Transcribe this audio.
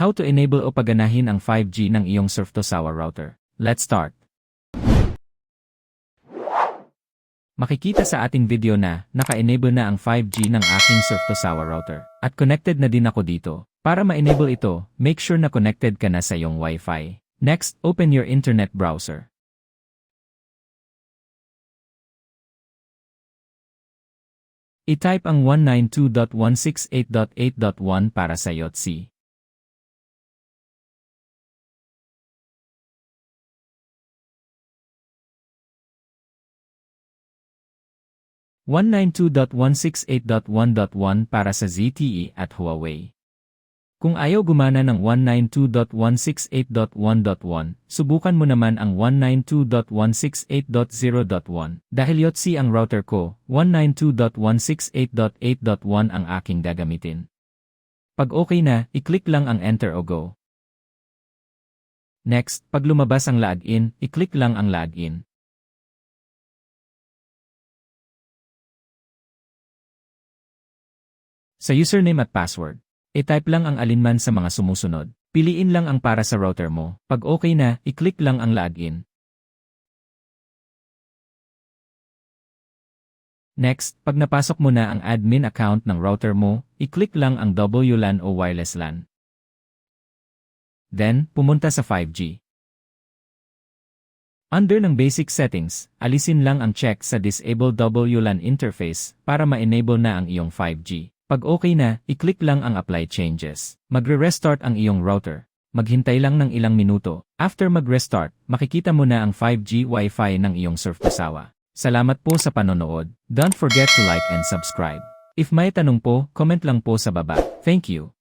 How to enable o paganahin ang 5G ng iyong Surf to Sawa router. Let's start. Makikita sa ating video na naka-enable na ang 5G ng aking Surf to Sawa router. At connected na din ako dito. Para ma-enable ito, make sure na connected ka na sa iyong Wi-Fi. Next, open your internet browser. I-type ang 192.168.8.1 para sa IoTC. 192.168.1.1 para sa ZTE at Huawei. Kung ayaw gumana ng 192.168.1.1, subukan mo naman ang 192.168.0.1. Dahil YOTC ang router ko, 192.168.8.1 ang aking gagamitin. Pag okay na, i-click lang ang Enter o Go. Next, pag lumabas ang login, i-click lang ang login. Sa username at password, i-type lang ang alinman sa mga sumusunod. Piliin lang ang para sa router mo. Pag okay na, i-click lang ang login. Next, pag napasok mo na ang admin account ng router mo, i-click lang ang WLAN o wireless LAN. Then, pumunta sa 5G. Under ng basic settings, alisin lang ang check sa Disable WLAN interface para ma-enable na ang iyong 5G. Pag okay na, i-click lang ang Apply Changes. Magre-restart ang iyong router. Maghintay lang ng ilang minuto. After mag-restart, makikita mo na ang 5G Wi-Fi ng iyong Surfcasawa. Salamat po sa panonood. Don't forget to like and subscribe. If may tanong po, comment lang po sa baba. Thank you.